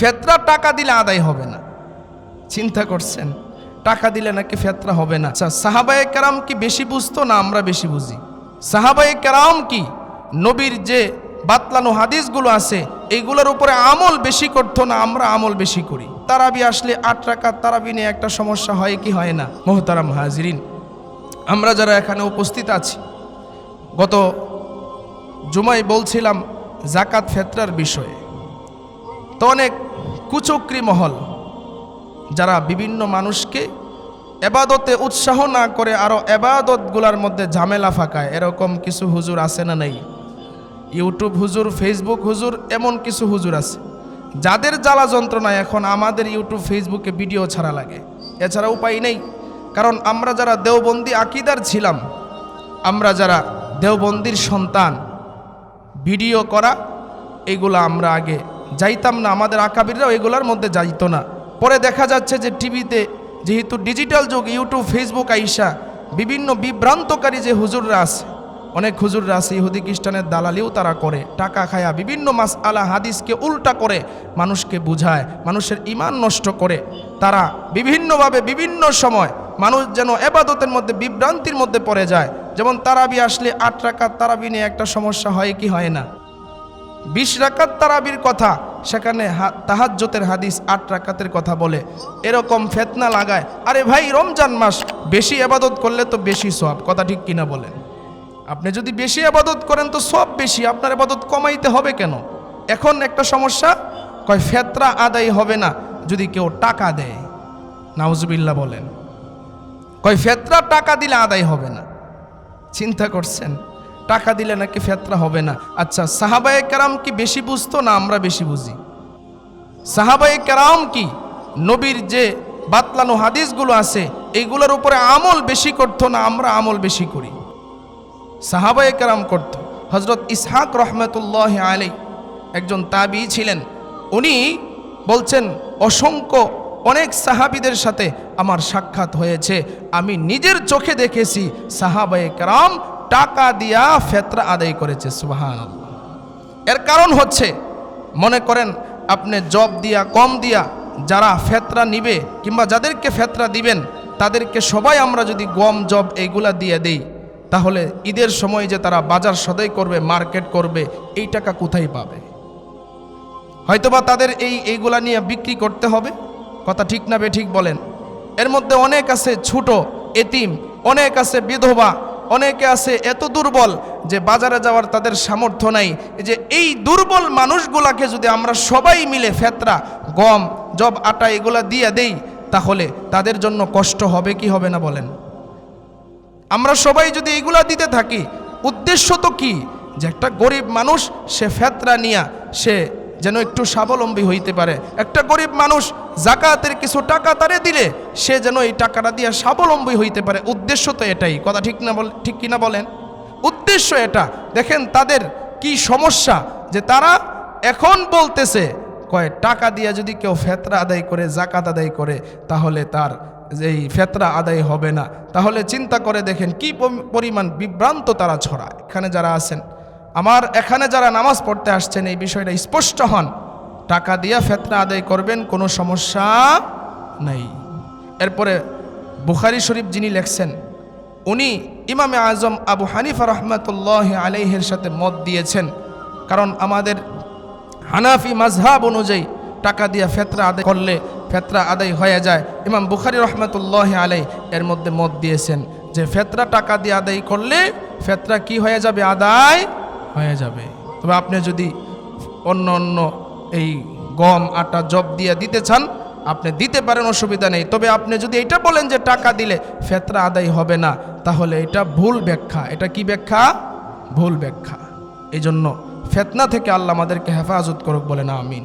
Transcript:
ফেতরা টাকা দিলে আদায় হবে না। চিন্তা করছেন, টাকা দিলে নাকি ফেতরা হবে না। আচ্ছা সাহাবায়ে কেরাম কি বেশি বুঝতো না আমরা বেশি বুঝি? সাহাবায়ে কেরাম কি নবীর যে বাতলানো হাদিসগুলো আছে এইগুলোর উপরে আমল বেশি করতো না আমরা আমল বেশি করি? তারাবি আসলে আট রাকাত তারাবি নিয়ে একটা সমস্যা হয় কি হয় না? মোহতারাম হাজিরিন, আমরা যারা এখানে উপস্থিত আছি, গত জুমাই বলছিলাম জাকাত ফেতরার বিষয়ে। তো অনেক কুচক্রি মহল, যারা বিভিন্ন মানুষকে এবাদতে উৎসাহ না করে আরও এবাদতগুলার মধ্যে ঝামেলা ফাঁকায়। এরকম কিছু হুজুর আছে না নেই? ইউটিউব হুজুর, ফেসবুক হুজুর, এমন কিছু হুজুর আছে। যাদের জ্বালা যন্ত্রণা এখন আমাদের ইউটিউব, ফেসবুকে ভিডিও ছাড়া লাগে। এছাড়া উপায় নেই, কারণ আমরা যারা দেওবন্দি আকিদার ছিলাম, আমরা যারা দেওবন্দির সন্তান, ভিডিও করা, এগুলো আমরা আগে যাইতাম না, আমাদের আকাবিররাও এগুলোর মধ্যে যাইতো না। পরে দেখা যাচ্ছে যে টিভিতে যেহেতু ডিজিটাল যুগ, ইউটিউব, ফেসবুক আইসা বিভিন্ন বিভ্রান্তকারী যে হুজুররা আছে, অনেক হুজুররা আছে, ইহুদি খ্রিস্টানের দালালিও তারা করে, টাকা খায়া বিভিন্ন মাস আলা হাদিসকে উল্টা করে মানুষকে বুঝায়, মানুষের ইমান নষ্ট করে। তারা বিভিন্নভাবে, বিভিন্ন সময় মানুষ যেন এবাদতের মধ্যে, বিভ্রান্তির মধ্যে পড়ে যায়। যেমন তারাবি আসলে আট রাকাত তারাবি নিয়ে একটা সমস্যা হয় কি হয় না? বিশ রাকাত তারাবির কথা, সেখানে তাহাজ্জতের হাদিস আট রাকাতের কথা বলে, এরকম ফেতনা লাগায়, আরে ভাই, রমজান মাস, বেশি আবাদত করলে তো বেশি সব কথা ঠিক কিনা বলেন? আপনি যদি বেশি আবাদত করেন তো সব বেশি, আপনার আবাদত কমাইতে হবে কেন? এখন একটা সমস্যা, কয় ফেতরা আদায় হবে না, যদি কেউ টাকা দেয়, নাউজুবিল্লাহ বলেন। কয় ফেতরা টাকা দিলে আদায় হবে না। চিন্তা করছেন? টাকা দিলে নাকি ফেতরা হবে না। আচ্ছা সাহাবায়ে কেরাম কি বেশি বুঝতো না আমরা বেশি বুঝি? সাহাবায়ে কেরাম কি নবীর যে বাতলানো হাদিসগুলো আছে এইগুলোর উপরে আমল বেশি করতো না আমরা আমল বেশি করি? সাহাবায়ে কেরাম করত। হজরত ইসহাক রহমতুল্লাহ আলাই একজন তাবি ছিলেন। উনি বলছেন, অসংখ্য অনেক সাহাবিদের সাথে আমার সাক্ষাৎ হয়েছে। আমি নিজের চোখে দেখেছি সাহাবায়ে কেরাম টাকা দিয়া ফেতরা আদায় করেছে সুবাহান এর কারণ হচ্ছে, মনে করেন আপনি জব দিয়া, কম দিয়া যারা ফেতরা নিবে কিংবা যাদেরকে ফেতরা দিবেন, তাদেরকে সবাই আমরা যদি গম, জব এইগুলা দিয়ে দেই, তাহলে ঈদের সময় যে তারা বাজার সদাই করবে, মার্কেট করবে, এই টাকা কোথায় পাবে? হয়তোবা তাদের এই এইগুলা নিয়ে বিক্রি করতে হবে, কথা ঠিক না ঠিক বলেন। এর মধ্যে অনেক আছে ছোট, এতিম, অনেক আছে বিধবা অনেকে আছে এত দুর্বল যে বাজারে যাওয়ার তাদের সামর্থ্য নাই। যে এই দুর্বল মানুষগুলাকে যদি আমরা সবাই মিলে ফেতরা, গম, জব, আটা এগুলা দিয়ে দেই, তাহলে তাদের জন্য কষ্ট হবে কি হবে না বলেন? আমরা সবাই যদি এগুলা দিতে থাকি, উদ্দেশ্য তো কি? যে একটা গরিব মানুষ, সে ফেতরা নিয়া, সে যেন একটু স্বাবলম্বী হইতে পারে। একটা গরিব মানুষ জাকাতের কিছু টাকা তারে দিলে, সে যেন এই টাকাটা দিয়ে স্বাবলম্বী হইতে পারে। উদ্দেশ্য তো এটাই। কথা ঠিক না বল, ঠিক কিনা বলেন? উদ্দেশ্য এটা। দেখেন তাদের কি সমস্যা, যে তারা এখন বলতেছে, কয়, টাকা দিয়ে যদি কেউ ফেতরা আদায় করে, জাকাত আদায় করে, তাহলে তার এই ফেতরা আদায় হবে না। তাহলে চিন্তা করে দেখেন কি পরিমাণ বিভ্রান্ত তারা ছড়ায়। এখানে যারা আছেন আমার এখানে যারা নামাজ পড়তে আসছেন, এই বিষয়টা স্পষ্ট হন। টাকা দিয়ে ফেতরা আদায় করবেন, কোনো সমস্যা নেই। এরপরে বুখারি শরীফ যিনি লেখছেন, উনি ইমামে আজম আবু হানিফা রহমতুল্লাহ আলাইহের সাথে মত দিয়েছেন, কারণ আমাদের হানাফি মাঝহাব অনুযায়ী টাকা দিয়ে ফেতরা আদায় করলে ফেতরা আদায় হয়ে যায়। ইমাম বুখারি রহমতুল্লাহ আলাই এর মধ্যে মত দিয়েছেন যে ফেতরা টাকা দিয়ে আদায় করলে ফেতরা কি হয়ে যাবে? আদায় হয়ে যাবে। তবে আপনি যদি অন্য অন্য এই গম, আটা, জব দিয়ে দিতে চান, আপনি দিতে পারেন, অসুবিধা নেই। তবে আপনি যদি এটা বলেন যে টাকা দিলে ফেতরা আদায় হবে না, তাহলে এটা ভুল ব্যাখ্যা। এটা কি ব্যাখ্যা? ভুল ব্যাখ্যা। এই জন্য ফেতনা থেকে আল্লাহ আমাদেরকে হেফাজত করুক বলে না আমিন।